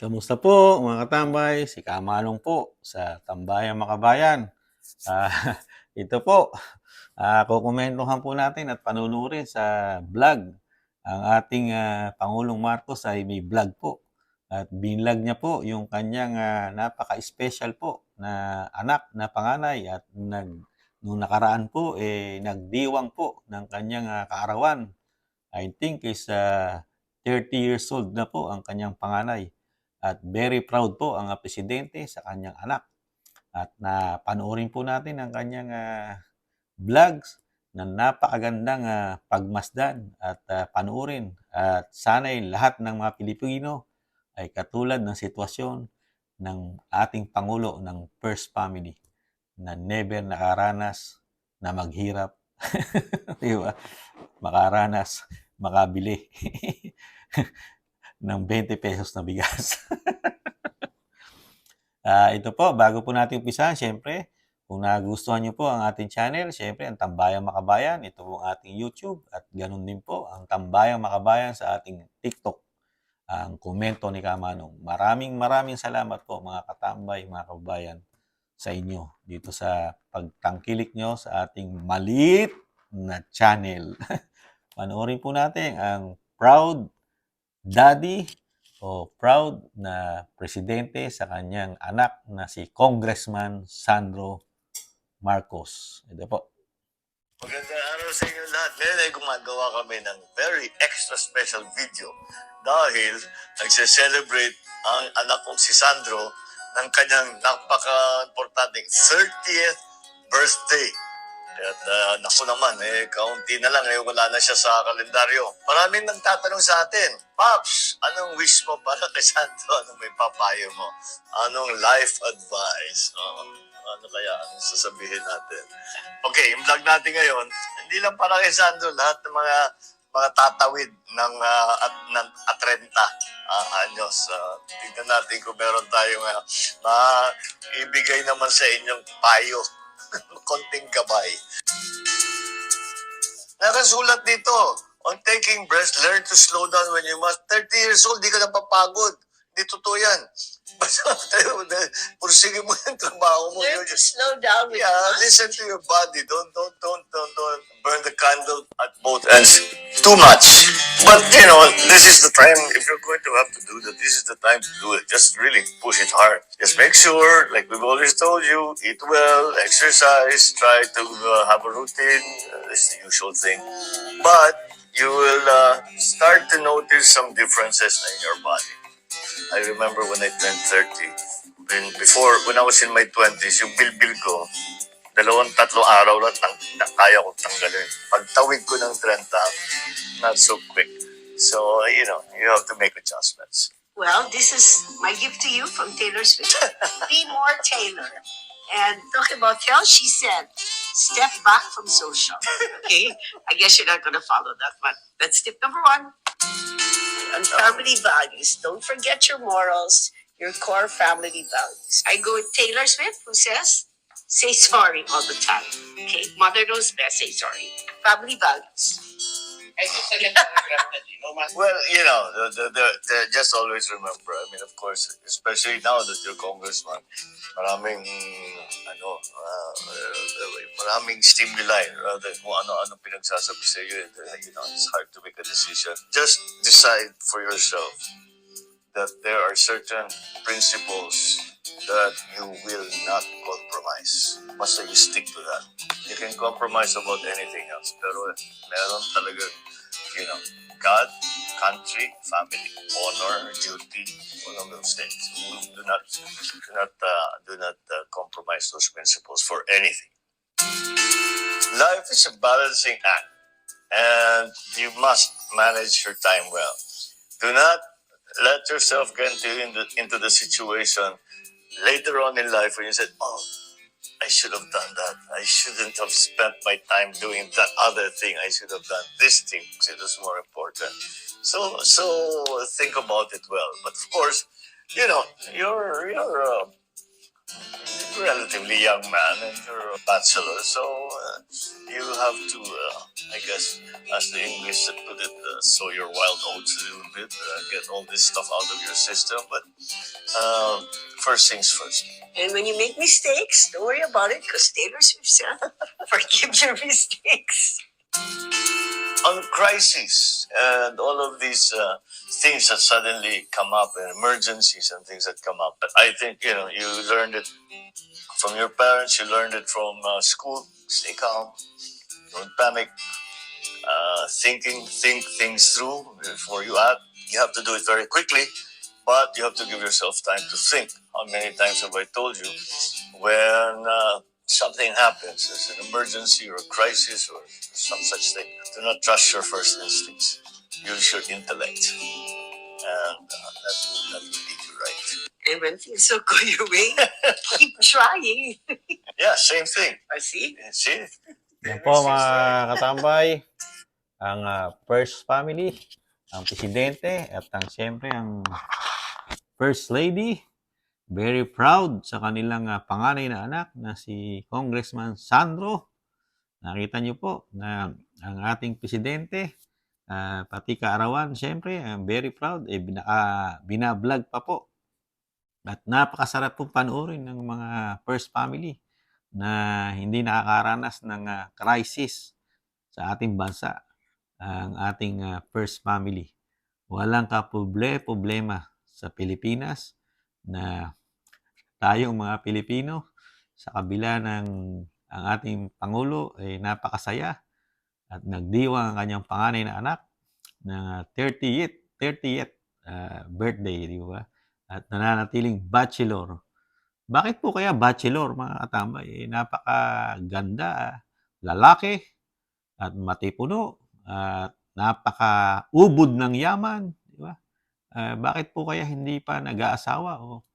Kamusta po mga katambay? Si Kamanong po sa Tambayang Makabayan. Ah, ito po, ah, kukomentuhan po natin at panunurin sa vlog. Ang ating ah, Pangulong Marcos ay may vlog po. At binlog niya po yung kanyang ah, napaka-special po na anak na panganay at nag, nung nakaraan po, eh, nagdiwang po ng kanyang ah, kaarawan. I think is ah, 30 years old na po ang kanyang panganay at very proud po ang ah, presidente sa kanyang anak. At na panoorin po natin ang kanyang ah, vlogs na napakagandang ah, pagmasdan at ah, panoorin. At sana'y lahat ng mga Pilipino ay katulad ng sitwasyon ng ating Pangulo ng First Family na never nakaranas na maghirap. Di ba? Makaranas, makabili ng 20 pesos na bigas. Ah, ito po, bago po natin umpisahan, syempre, kung nagustuhan niyo po ang ating channel, syempre, ang Tambayang Makabayan, ito po ang ating YouTube, at ganun din po ang Tambayang Makabayan sa ating TikTok, ang komento ni Kamanong. Maraming maraming salamat po mga katambay, mga kababayan, sa inyo dito sa pagtangkilik nyo sa ating maliit na channel. Panoorin po natin ang Proud Daddy o proud na presidente sa kanyang anak na si Congressman Sandro Marcos. Ito po. Magandang araw sa inyo lahat. Ngayon ay gumagawa kami ng very extra special video dahil nagse-celebrate ang anak kong si Sandro ng kanyang napaka-importanting 30th birthday. At uh, naku naman, eh, kaunti na lang, eh, wala na siya sa kalendaryo. Maraming nagtatanong sa atin, Pops, anong wish mo para kay Sandro? Anong may papayo mo? Anong life advice? Oo. ano kaya ang sasabihin natin? Okay, yung vlog natin ngayon, hindi lang para kay Sandro, lahat ng mga mga tatawid ng uh, at ng at 30 ah, anyos. Uh, tingnan natin kung meron tayong uh, maibigay naman sa inyong payo. Konting gabay. Nakasulat dito, on taking breaths, learn to slow down when you must. 30 years old, di ka napapagod. Hindi totoo yan. Basta tayo, pursige mo yung trabaho mo. Learn to slow down with Yeah, listen to your body. Don't don't don't don't don't burn the candle at both ends too much. But you know, this is the time if you're going to have to do that. This is the time to do it. Just really push it hard. Just make sure, like we've always told you, eat well, exercise, try to uh, have a routine. Uh, it's the usual thing. But you will uh, start to notice some differences in your body. I remember when I turned 30, when before, when I was in my 20s, yung bilbil ko, dalawang tatlong araw lang tang, na, kaya ko tanggalin. Pagtawid ko ng 30, not so quick. So, you know, you have to make adjustments. Well, this is my gift to you from Taylor Swift. Be more Taylor. And talking about health, she said, step back from social. Okay? I guess you're not going to follow that, but that's tip number one. On family values, don't forget your morals, your core family values. I go with Taylor Swift, who says, say sorry all the time. Okay? Mother knows best, say sorry. Family values. Well, you know, the, the, the, the, just always remember, I mean, of course, especially now that you're congressman, maraming, ano, uh, uh, maraming stimuli, rather, kung ano-ano pinagsasabi sa iyo, uh, you know, it's hard to make a decision. Just decide for yourself that there are certain principles that you will not compromise. Basta you stick to that. You can compromise about anything else, pero meron talaga, you know, God, country, family, honor, duty, all of those things. Do not, do not, uh, do not uh, compromise those principles for anything. Life is a balancing act, and you must manage your time well. Do not let yourself get into, into, into the situation later on in life when you said, "Oh, I should have done that. I shouldn't have spent my time doing that other thing. I should have done this thing because it was more important." So, so think about it well. But of course, you know, your your uh, relatively young man and you're a bachelor, so uh, you have to, uh, I guess, as the English put it, uh, sow your wild oats a little bit, uh, get all this stuff out of your system. But uh, first things first. And when you make mistakes, don't worry about it because Taylor Swift said, forgive your mistakes. On crises and all of these uh, things that suddenly come up and emergencies and things that come up. But I think you know you learned it from your parents. You learned it from uh, school. Stay calm. Don't panic. Uh, thinking, think things through before you act. You have to do it very quickly, but you have to give yourself time to think. How many times have I told you when uh, something happens, there's an emergency or a crisis or some such thing, do not trust your first instincts. Use your intellect. And uh, that, will, that will lead you right. And when things don't go your way, keep trying. Yeah, same thing. I see. See? Yan po mga katambay, ang ah, first family, ang presidente, at ang siyempre ang first lady, very proud sa kanilang ah, panganay na anak na si Congressman Sandro. Nakita niyo po na ang ating presidente, ah, pati kaarawan, siyempre, I'm very proud, eh, bina, ah, binablog pa po. At napakasarap pong panoorin ng mga first family na hindi nakakaranas ng ah, crisis sa ating bansa, ang ating ah, first family. Walang kaproble-problema sa Pilipinas na tayong mga Pilipino sa kabila ng ang ating Pangulo ay napakasaya at nagdiwang ang kanyang panganay na anak na 30th, 30th ah, birthday, di ba? At nananatiling bachelor bakit po kaya bachelor mga katambay? Eh, napakaganda, ah, lalaki, at matipuno, at napaka-ubod ng yaman, di ba? Ah, bakit po kaya hindi pa nag-aasawa o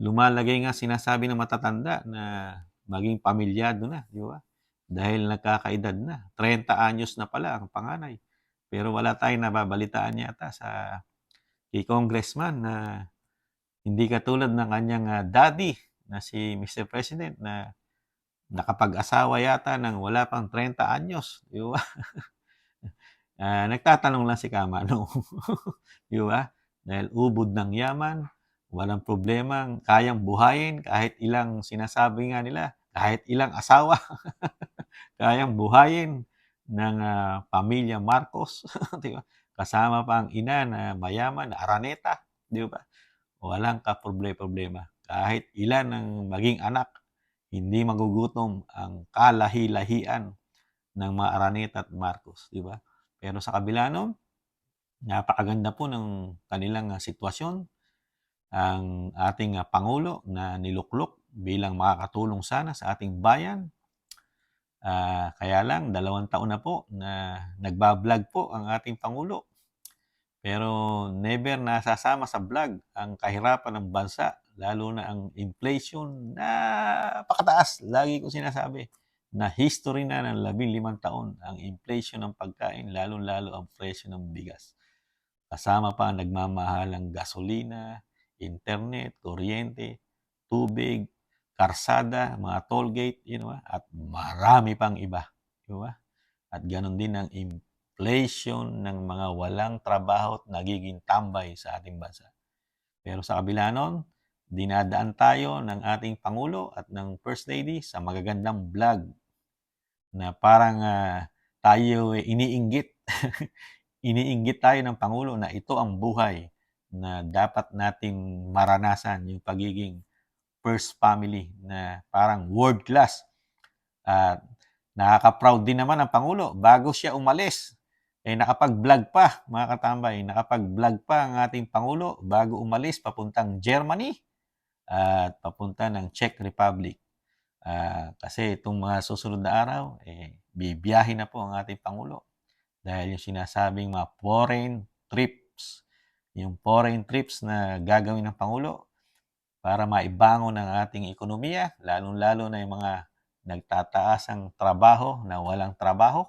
lumalagay nga sinasabi ng matatanda na maging pamilyado na, di ba? Dahil nagkakaedad na. 30 anyos na pala ang panganay. Pero wala tayong nababalitaan yata sa kay congressman na hindi katulad ng kanyang ah, daddy na si Mr. President na nakapag-asawa yata ng wala pang 30 anyos, di ba? Ah, nagtatanong lang si Kamano, di ba? Dahil ubod ng yaman, walang problema, kayang buhayin kahit ilang sinasabi nga nila, kahit ilang asawa, kayang buhayin ng ah, pamilya Marcos, di ba? Kasama pa ang ina na mayaman, na Araneta, di ba? walang kaproble-problema. Kahit ilan ang maging anak, hindi magugutom ang kalahi-lahian ng mga Araneta at Marcos, di ba? Pero sa kabila nun, napakaganda po ng kanilang ah, sitwasyon. Ang ating ah, Pangulo na niluklok bilang makakatulong sana sa ating bayan. Ah, kaya lang, dalawang taon na po na nagbablog po ang ating Pangulo. Pero never nasasama sa vlog ang kahirapan ng bansa, lalo na ang inflation na pakataas. Lagi ko sinasabi na history na ng labing limang taon ang inflation ng pagkain, lalo-lalo ang presyo ng bigas. Kasama pa ang nagmamahalang gasolina, internet, kuryente, tubig, karsada, mga toll gate, you know, at marami pang iba. Di ba? At ganon din ang inflation ng mga walang trabaho at nagiging tambay sa ating bansa. Pero sa kabila nun, dinadaan tayo ng ating Pangulo at ng First Lady sa magagandang vlog na parang ah, tayo iniinggit. iniinggit tayo ng Pangulo na ito ang buhay na dapat nating maranasan yung pagiging first family na parang world class. At nakaka-proud din naman ang Pangulo bago siya umalis. Eh nakapag-vlog pa, mga katambay, nakapag-vlog pa ang ating Pangulo bago umalis papuntang Germany at papunta ng Czech Republic. Ah, kasi itong mga susunod na araw, eh, bibiyahin na po ang ating Pangulo. Dahil yung sinasabing mga foreign trips, yung foreign trips na gagawin ng Pangulo para maibangon ang ating ekonomiya, lalong-lalo na yung mga nagtataas ang trabaho na walang trabaho,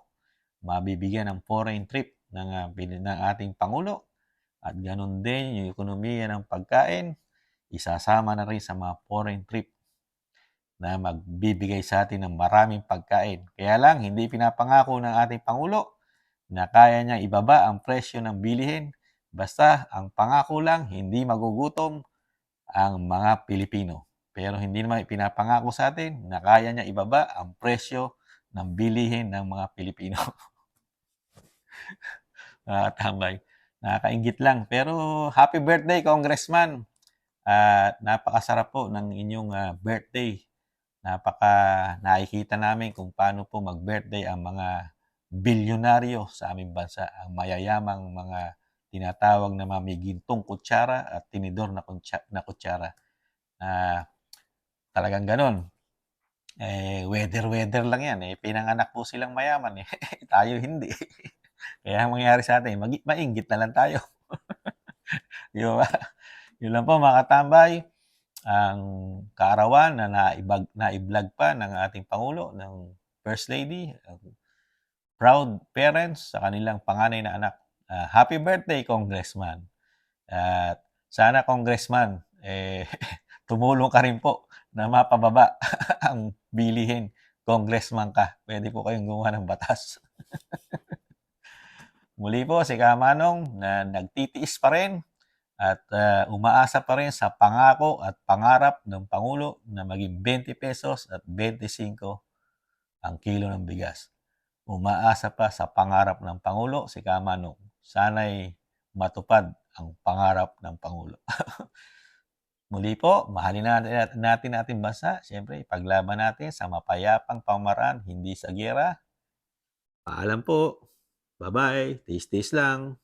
mabibigyan ng foreign trip ng, ah, ng ating Pangulo. At ganun din yung ekonomiya ng pagkain, isasama na rin sa mga foreign trip na magbibigay sa atin ng maraming pagkain. Kaya lang, hindi pinapangako ng ating Pangulo na kaya niyang ibaba ang presyo ng bilihin. Basta, ang pangako lang, hindi magugutom ang mga Pilipino. Pero hindi naman pinapangako sa atin na kaya niya ibaba ang presyo ng bilihin ng mga Pilipino. Nakatambay. Nakakaingit lang. Pero happy birthday, Congressman. At napakasarap po ng inyong ah, birthday. Napaka nakikita namin kung paano po mag-birthday ang mga bilyonaryo sa aming bansa. Ang mayayamang mga tinatawag na mamigintong kutsara at tinidor na, kutsara, na kutsara. Na talagang ganon. Eh, weather-weather lang yan. Eh, pinanganak po silang mayaman. Eh. tayo hindi. Kaya ang mangyayari sa atin, mag- mainggit na lang tayo. Di ba? Yun lang po mga katambay. Ang kaarawan na naibag, naiblog pa ng ating Pangulo, ng First Lady, proud parents sa kanilang panganay na anak. Ah, happy birthday, Congressman. At sana, Congressman, eh, tumulong ka rin po na mapababa ang bilihin. Congressman ka. Pwede po kayong gumawa ng batas. Muli po si Kamanong na nagtitiis pa rin at ah, umaasa pa rin sa pangako at pangarap ng Pangulo na maging 20 pesos at 25 ang kilo ng bigas. Umaasa pa sa pangarap ng Pangulo si Kamanong. Sana'y matupad ang pangarap ng Pangulo. Muli po, mahalin natin natin ating bansa. Siyempre, ipaglaban natin sa mapayapang pamaraan, hindi sa gera. Paalam po. Bye-bye. Taste-taste lang.